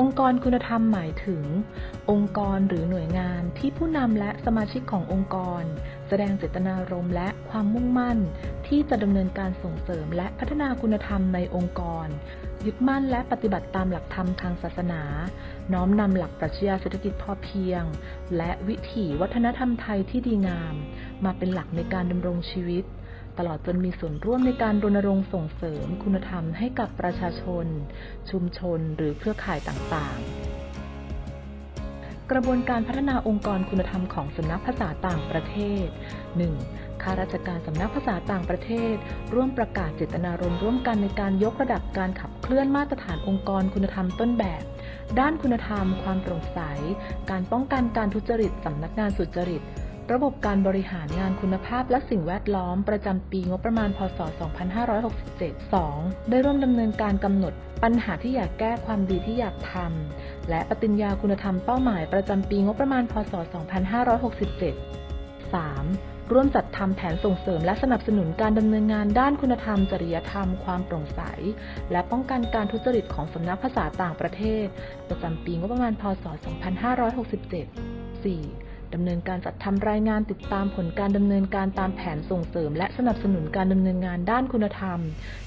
องค์กรคุณธรรมหมายถึง องค์กรหรือหน่วยงานที่ผู้นำและสมาชิกขององค์กร แสดงเจตนารมณ์และความมุ่งมั่น ที่จะดำเนินการส่งเสริมและพัฒนาคุณธรรมในองค์กร ยึดมั่นและปฏิบัติตามหลักธรรมทางศาสนา น้อมนำหลักปรัชญาเศรษฐกิจพอเพียง และวิถีวัฒนธรรมไทยที่ดีงาม มาเป็นหลักในการดำรงชีวิต ตลอดจนมีส่วนร่วมในการรณรงค์ส่งเสริมคุณธรรมให้กับประชาชน ชุมชน หรือเครือข่ายต่างๆ กระบวนการพัฒนาองค์กรคุณธรรมของสำนักภาษาต่างประเทศ 1. ข้าราชการสำนักภาษาต่างประเทศ ร่วมประกาศเจตนารมณ์ร่วมกันในการยกระดับการขับเคลื่อนมาตรฐานองค์กรคุณธรรมต้นแบบ ด้านคุณธรรม ความโปร่งใส การป้องกันการทุจริตสำนักงานสุจริต ระบบการบริหารงานคุณภาพและสิ่งแวดล้อมประจำปีงบประมาณ พศ 2567 2. ได้ร่วมดำเนินการกำหนดปัญหาที่อยากแก้ความดีที่อยากทำ และปฏิญญาคุณธรรมเป้าหมายประจำปีงบประมาณ พศ 2567 3. ร่วมจัดทำแผนส่งเสริมและสนับสนุนการดำเนินงานด้านคุณธรรม จริยธรรม ความโปร่งใส และป้องกันการทุจริตของสำนักภาษาต่างประเทศ ประจำปีงบประมาณ พศ 2567 4. ดำเนินการจัดทำรายงานติดตามผลการดำเนินการตามแผนส่งเสริม และสนับสนุนการดำเนินงานด้านคุณธรรม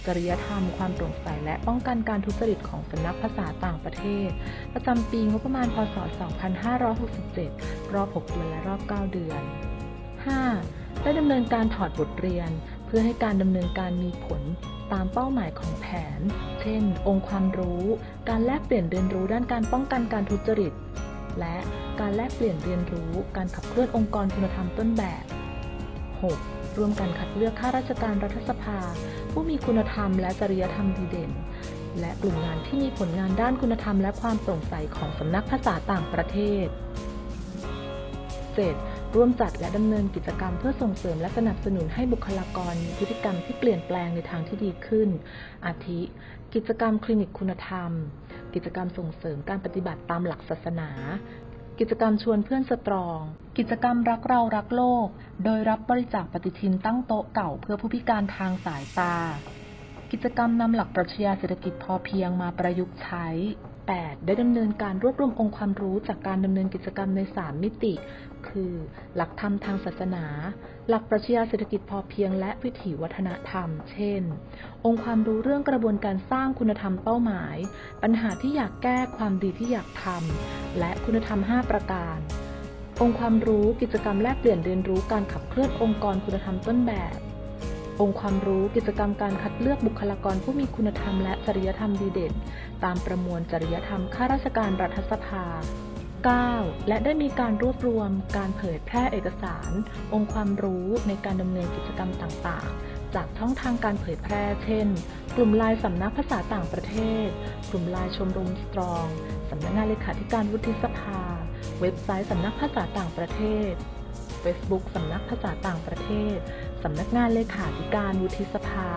จริยธรรม ความโปร่งใส และป้องกันการทุจริตของสำนักภาษาต่างประเทศ ประจำปีงบประมาณพศ 2567 รอบ 6 เดือนและรอบ 9 เดือน 5. ได้ดำเนินการถอดบทเรียน เพื่อให้การดำเนินการมีผลตามเป้าหมายของแผน เช่น องค์ความรู้ การแลกเปลี่ยนเรียนรู้ด้านการป้องกันการทุจริต และการแลกเปลี่ยนเรียนรู้การขับเคลื่อนองค์กรคุณธรรมต้นแบบ 6. ร่วมกันคัดเลือกข้าราชการรัฐสภา ผู้มีคุณธรรมและจริยธรรมดีเด่น และกลุ่มงานที่มีผลงานด้านคุณธรรมและความโปร่งใสของสำนักภาษาต่างประเทศเจ็ดร่วมจัดและดำเนินกิจกรรมเพื่อส่งเสริมและสนับสนุนให้บุคลากรมีพฤติกรรมที่เปลี่ยนแปลงในทางที่ดีขึ้น อาทิ กิจกรรมคลินิกคุณธรรม กิจกรรมส่งเสริมการปฏิบัติตามหลักศาสนา กิจกรรมชวนเพื่อนสตรอง กิจกรรมรักเรารักโลก โดยรับบริจาคปฏิทินตั้งโต๊ะเก่าเพื่อผู้พิการทางสายตา กิจกรรมนำหลักปรัชญาเศรษฐกิจพอเพียงมาประยุกต์ใช้ 8. ได้ดำเนินการรวบรวมองค์ความรู้จากการดำเนินกิจกรรมใน 3 มิติ คือ หลักธรรมทางศาสนา หลักปรัชญาเศรษฐกิจพอเพียงและวิถีวัฒนธรรม เช่น องค์ความรู้เรื่องกระบวนการสร้างคุณธรรมเป้าหมาย ปัญหาที่อยากแก้ความดีที่อยากทำและคุณธรรม 5 ประการองค์ความรู้กิจกรรมแลกเปลี่ยนเรียนรู้การขับเคลื่อนองค์กรคุณธรรมต้นแบบ องค์ความรู้กิจกรรมการคัดเลือกบุคลากรผู้มีคุณธรรมและจริยธรรมดีเด่น ตามประมวลจริยธรรมข้าราชการรัฐสภา 9. และได้มีการรวบรวมการเผยแพร่เอกสาร องค์ความรู้ในการดำเนินกิจกรรมต่างๆ จากช่องทางการเผยแพร่ เช่น กลุ่มไลน์สำนักภาษาต่างประเทศ กลุ่มไลน์ชมรมสตรอง สำนักงานเลขาธิการวุฒิสภา เว็บไซต์สำนักภาษาต่างประเทศ Facebook สำนักภาษาต่างประเทศ สำนักงานเลขาธิการวุฒิสภา